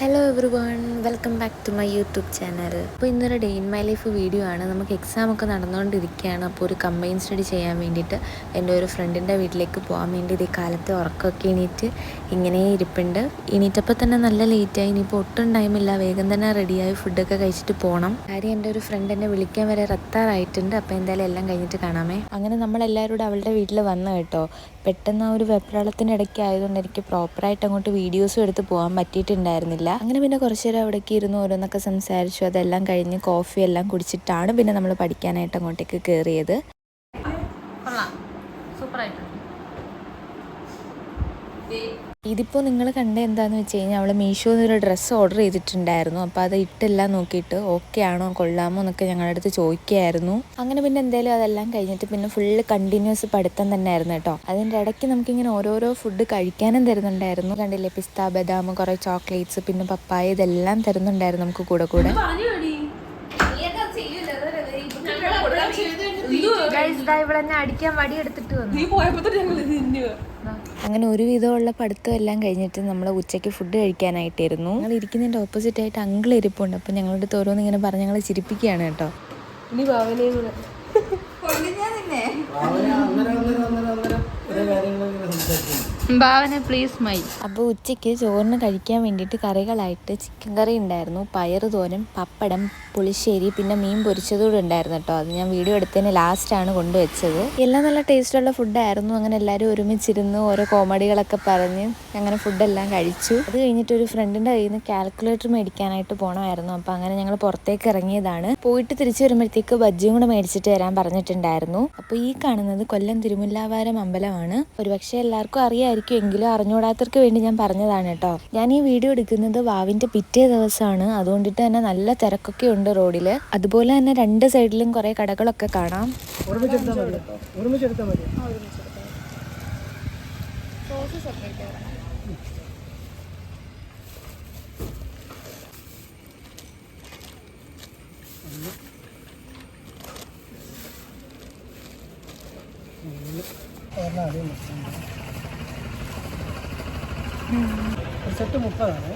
Hello everyone welcome back to my YouTube channel അപ്പോൾ ഇന്നൊരു day in my life video ആണ്. നമുക്ക് exam ഒക്കെ നടന്നുകൊണ്ടിരിക്കുകയാണ് അപ്പോൾ ഒരു കമ്പൈൻ സ്റ്റഡി ചെയ്യാൻ വേണ്ടിയിട്ട് എന്റെ ഒരു ഫ്രണ്ടിന്റെ വീട്ടിലേക്ക് പോകാൻ വേണ്ടി ഇത് കാലത്തെ ഉറക്കമൊക്കെ എണീറ്റ് ഇങ്ങനെ ഇരിപ്പുണ്ട്. എണീറ്റപ്പോൾ തന്നെ നല്ല ലേറ്റായി ഇനിയിപ്പോൾ ഒട്ടും ടൈമില്ല വേഗം തന്നെ റെഡിയായി ഫുഡൊക്കെ കഴിച്ചിട്ട് പോകണം കാര്യം എന്റെ ഒരു ഫ്രണ്ട് എന്നെ വിളിക്കാൻ വരെ റത്താറായിട്ടുണ്ട്. അപ്പോൾ എന്തായാലും എല്ലാം കഴിഞ്ഞിട്ട് കാണാമേ. അങ്ങനെ നമ്മളെല്ലാവരും കൂടെ അവളുടെ വീട്ടിൽ വന്നു കേട്ടോ. പെട്ടെന്ന് ആ ഒരു വെപ്രാളത്തിന്റെ ഇടയ്ക്ക് ആയതുകൊണ്ട് എനിക്ക് പ്രോപ്പറായിട്ട് അങ്ങോട്ട് വീഡിയോസും എടുത്ത് പോകാൻ പറ്റിയിട്ടുണ്ടായിരുന്നില്ല. അങ്ങനെ പിന്നെ കുറച്ച് നേരം അവിടേക്ക് ഇരുന്ന് ഓരോന്നൊക്കെ സംസാരിച്ചു. അതെല്ലാം കഴിഞ്ഞ് കോഫി എല്ലാം കുടിച്ചിട്ടാണ് പിന്നെ നമ്മൾ പഠിക്കാനായിട്ട് അങ്ങോട്ടേക്ക് കയറിയത് കൊള്ളാം സൂപ്പറായിട്ടുണ്ട് ഇതിപ്പോൾ നിങ്ങൾ കണ്ട എന്താന്ന് വെച്ച് കഴിഞ്ഞാൽ അവൾ മീഷോ ഒരു ഡ്രസ്സ് ഓർഡർ ചെയ്തിട്ടുണ്ടായിരുന്നു അപ്പോൾ അത് ഇട്ടില്ല നോക്കിയിട്ട് ഓക്കെ ആണോ കൊള്ളാമോ എന്നൊക്കെ ഞങ്ങളുടെ അടുത്ത് ചോദിക്കുകയായിരുന്നു അങ്ങനെ പിന്നെ എന്തായാലും അതെല്ലാം കഴിഞ്ഞിട്ട് പിന്നെ ഫുള്ള് കണ്ടിന്യൂസ് പഠിത്തം തന്നെയായിരുന്നു കേട്ടോ അതിന്റെ ഇടയ്ക്ക് നമുക്കിങ്ങനെ ഓരോരോ ഫുഡ് കഴിക്കാനും തരുന്നുണ്ടായിരുന്നു കണ്ടില്ലേ പിസ്ത ബദാം കുറേ ചോക്ലേറ്റ്സ് പിന്നെ പപ്പായ ഇതെല്ലാം തരുന്നുണ്ടായിരുന്നു നമുക്ക് കൂടെ കൂടെ ഇവളെന്നെ അടിക്കാൻ വടി എടുത്തിട്ട് വന്നു നീ പോയപ്പോ അങ്ങനെ ഒരുവിധമുള്ള പഠിത്തം എല്ലാം കഴിഞ്ഞിട്ട് നമ്മൾ ഉച്ചയ്ക്ക് ഫുഡ് കഴിക്കാനായിട്ടായിരുന്നു ഞങ്ങൾ ഇരിക്കുന്നതിന്റെ ഓപ്പോസിറ്റ് ആയിട്ട് അങ്കിൾ ഇരിപ്പുണ്ട്. അപ്പം ഞങ്ങളുടെ അടുത്ത് ഓരോന്ന് ഇങ്ങനെ പറഞ്ഞ് ഞങ്ങൾ ചിരിപ്പിക്കുകയാണ് കേട്ടോ. ഇനി ഭാവനയും കൂടെ. Bhavana please my. അപ്പോൾ ഉച്ചയ്ക്ക് ചോറിന് കഴിക്കാൻ വേണ്ടിയിട്ട് കറികളായിട്ട് ചിക്കൻ കറി ഉണ്ടായിരുന്നു പയർ തോരൻ പപ്പടം പുളിശ്ശേരി പിന്നെ മീൻ പൊരിച്ചതുകൂടെ ഉണ്ടായിരുന്നു കേട്ടോ. അത് ഞാൻ വീഡിയോ എടുത്തതിന് ആണ് കൊണ്ടുവച്ചത്. എല്ലാം നല്ല ടേസ്റ്റുള്ള ഫുഡായിരുന്നു അങ്ങനെ എല്ലാവരും ഒരുമിച്ചിരുന്ന് ഓരോ കോമഡികളൊക്കെ പറഞ്ഞ് അങ്ങനെ ഫുഡെല്ലാം കഴിച്ചു. അത് കഴിഞ്ഞിട്ട് ഒരു ഫ്രണ്ടിന്റെ കയ്യിൽ നിന്ന് കാൽക്കുലേറ്റർ മേടിക്കാനായിട്ട് പോകണമായിരുന്നു അപ്പോൾ അങ്ങനെ ഞങ്ങൾ പുറത്തേക്ക് ഇറങ്ങിയതാണ്. പോയിട്ട് തിരിച്ചു വരുമ്പോഴത്തേക്ക് ബജ്ജിയും കൂടെ മേടിച്ചിട്ട് വരാൻ പറഞ്ഞിട്ടുണ്ടായിരുന്നു. അപ്പോൾ ഈ കാണുന്നത് കൊല്ലം തിരുമുല്ലാവാരം അമ്പലമാണ്. ഒരുപക്ഷെ എല്ലാവർക്കും അറിയായിരിക്കും. എങ്കിലും അറിഞ്ഞുകൂടാത്തവർക്ക് വേണ്ടി ഞാൻ പറഞ്ഞതാണ് കേട്ടോ. ഞാൻ ഈ വീഡിയോ എടുക്കുന്നത് വാവിന്റെ പിറ്റേ ദിവസമാണ്. അതുകൊണ്ടിട്ട് തന്നെ നല്ല തിരക്കൊക്കെ ഉണ്ട് റോഡിൽ അതുപോലെ തന്നെ രണ്ട് സൈഡിലും കുറേ കടകളൊക്കെ കാണാം. ഒരെണ്ണം. ഒരു സെറ്റ് മുപ്പതാണ്.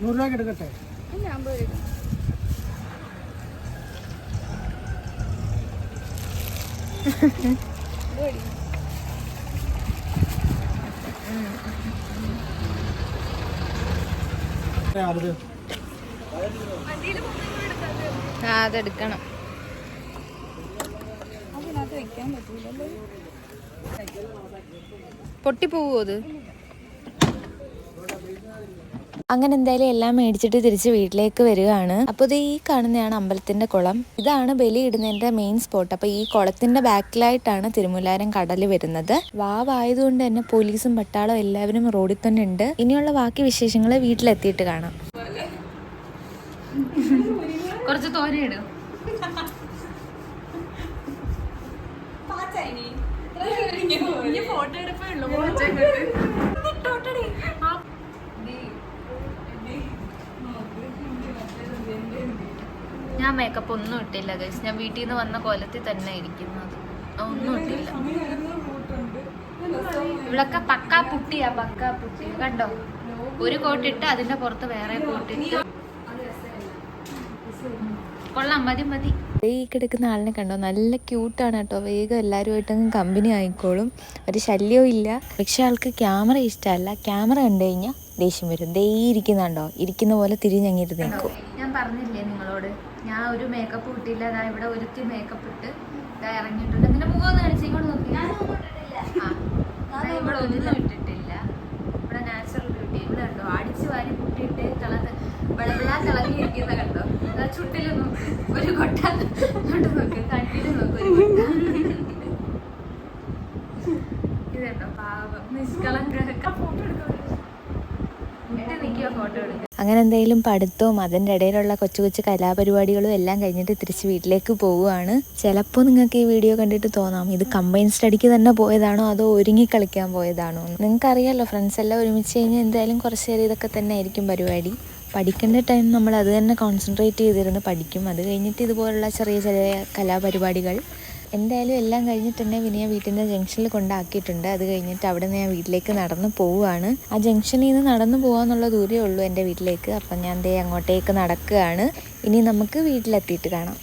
നൂറ് രൂപയ്ക്ക് എടുക്കട്ടെ? പൊട്ടിപ്പോവോ അത്? അങ്ങനെ എന്തായാലും എല്ലാം മേടിച്ചിട്ട് തിരിച്ച് വീട്ടിലേക്ക് വരികയാണ്. അപ്പോൾ ഇത് ഈ കാണുന്നതാണ് അമ്പലത്തിന്റെ കുളം. ഇതാണ് ബലി ഇടുന്നതിന്റെ മെയിൻ സ്പോട്ട് അപ്പോൾ ഈ കുളത്തിന്റെ ബാക്കിലായിട്ടാണ് തിരുമുല്ലാരം കടൽ വരുന്നത്. വാവായതുകൊണ്ട് തന്നെ പോലീസും പട്ടാളവും എല്ലാവരും റോഡിൽ തന്നെ ഉണ്ട്. ഇനിയുള്ള ബാക്കി വിശേഷങ്ങൾ വീട്ടിലെത്തിയിട്ട് കാണാം. കുറച്ച് ഇടും ഫോട്ടോ എടുപ്പേ ഉള്ളൂ ഞാൻ മേക്കപ്പ് ഒന്നും ഇട്ടില്ല ഗൈസ് ഞാൻ വീട്ടിൽ നിന്ന് വന്ന കൊലത്തിൽ തന്നെ ഇരിക്കുന്നത് ആ, ഒന്നും ഇട്ടില്ല. ഇവിടൊക്കെ പക്കാ പുട്ടിയാ പക്കാ പുട്ടി. കണ്ടോ? ഒരു കോട്ടിട്ട് അതിന്റെ പുറത്ത് വേറെ കോട്ടിട്ട് കൊള്ളാം മതി മതി. ഈ കിടക്കുന്ന ആളിനെ കണ്ടോ? നല്ല ക്യൂട്ടാണ് കേട്ടോ. വേഗം എല്ലാവരുമായിട്ടങ്ങ് കമ്പനി ആയിക്കോളും. ഒരു ശല്യവും ഇല്ല. പക്ഷെ ആൾക്ക് ക്യാമറ ഇഷ്ടമല്ല. ക്യാമറ കണ്ടു കഴിഞ്ഞാൽ ദേഷ്യം വരും. ദേ ഇരിക്കുന്നുണ്ടോ ഇരിക്കുന്ന പോലെ തിരിഞ്ഞങ്ങിട്ട് നിൽക്കും. ഞാൻ പറഞ്ഞില്ലേ നിങ്ങളോട്? ഞാൻ ഒരു മേക്കപ്പ് ഇട്ടില്ല. അതാ ഇവിടെ ഒരുത്തി മേക്കപ്പ് ഇട്ട് ഇതാ ഇറങ്ങിയിട്ടുണ്ട്. നിന്റെ മുഖം ഒന്ന് കാണിച്ച് ഇങ്ങോട്ട് നോക്കി. ഇവിടെ ഒന്നും ഇട്ടിട്ടില്ല. ഇവിടെ നാച്ചുറൽ ബ്യൂട്ടി ഇവിടെ ഉണ്ടോ അടിച്ചു വാരി കുട്ടിയിട്ട് തിളത്ത് വെളവിളാ തിളങ്ങിയിരിക്കുന്ന കണ്ടോ? ഒരു കൊട്ട കൊട്ട പാവം ഫോട്ടോ അങ്ങനെ എന്തെങ്കിലും പഠിത്തവും അതിന്റെ ഇടയിലുള്ള കൊച്ചു കൊച്ചു കലാപരിപാടികളും എല്ലാം കഴിഞ്ഞിട്ട് തിരിച്ച് വീട്ടിലേക്ക് പോവുകയാണ്. ചിലപ്പോൾ നിങ്ങൾക്ക് ഈ വീഡിയോ കണ്ടിട്ട് തോന്നാം ഇത് കമ്പൈൻ സ്റ്റഡിക്ക് തന്നെ പോയതാണോ അതോ ഒരുങ്ങി കളിക്കാൻ പോയതാണോ നിങ്ങൾക്കറിയാലോ ഫ്രണ്ട്സ് എല്ലാം ഒരുമിച്ച് കഴിഞ്ഞാൽ എന്തായാലും കുറച്ച് നേരം ഇതൊക്കെ തന്നെ ആയിരിക്കും പരിപാടി. പഠിക്കേണ്ട ടൈം നമ്മൾ അത് തന്നെ കോൺസെൻട്രേറ്റ് ചെയ്തിരുന്ന് പഠിക്കും. അത് കഴിഞ്ഞിട്ട് ഇതുപോലുള്ള ചെറിയ ചെറിയ കലാപരിപാടികൾ എന്തായാലും എല്ലാം കഴിഞ്ഞിട്ട് പിന്നെ ഞാൻ വീട്ടിന്റെ ജംഗ്ഷനിൽ കൊണ്ടാക്കിയിട്ടുണ്ട്. അത് കഴിഞ്ഞിട്ട് അവിടെ നിന്ന് ഞാൻ വീട്ടിലേക്ക് നടന്നു പോവുകയാണ്. ആ ജംഗ്ഷനിൽ നിന്ന് നടന്നു പോകാന്നുള്ള ദൂരമേ ഉള്ളൂ എന്റെ വീട്ടിലേക്ക്. അപ്പം ഞാൻ ദേ അങ്ങോട്ടേക്ക് നടക്കുകയാണ്. ഇനി നമുക്ക് വീട്ടിലെത്തിയിട്ട് കാണാം.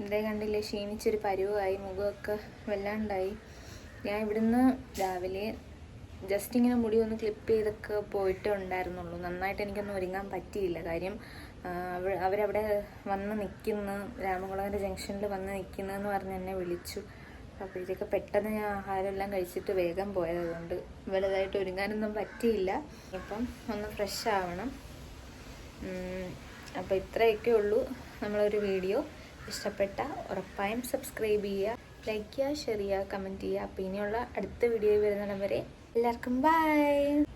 എന്തേ കണ്ടില്ലേ ക്ഷീണിച്ചൊരു പരുവായി മുഖമൊക്കെ വല്ലാണ്ടായി. ഞാൻ ഇവിടുന്ന് രാവിലെ ജസ്റ്റ് ഇങ്ങനെ മുടി ഒന്ന് ക്ലിപ്പ് ചെയ്തൊക്കെ പോയിട്ടേ ഉണ്ടായിരുന്നുള്ളൂ. നന്നായിട്ട് എനിക്കൊന്നും ഒരുങ്ങാൻ പറ്റിയില്ല. കാര്യം അവരവിടെ വന്ന് നിൽക്കുന്ന. രാമകുളങ്ങര ജംഗ്ഷനിൽ വന്ന് നിൽക്കുന്നതെന്ന് പറഞ്ഞ് എന്നെ വിളിച്ചു. അപ്പോഴത്തേക്ക് പെട്ടെന്ന് ഞാൻ ആഹാരമെല്ലാം കഴിച്ചിട്ട് വേഗം പോയതുകൊണ്ട് വലുതായിട്ട് ഒരുങ്ങാനൊന്നും പറ്റിയില്ല. ഇപ്പം ഒന്ന് ഫ്രഷ് ആവണം. അപ്പോൾ ഇത്രയൊക്കെ ഉള്ളൂ നമ്മളൊരു വീഡിയോ. ഇഷ്ടപ്പെട്ട ഉറപ്പായും സബ്സ്ക്രൈബ് ചെയ്യുക. ലൈക്ക് ചെയ്യുക ഷെയർ ചെയ്യുക കമന്റ് ചെയ്യുക. അപ്പോൾ ഇനിയുള്ള അടുത്ത വീഡിയോ വരുന്നിടം വരെ എല്ലാവർക്കും ബൈ.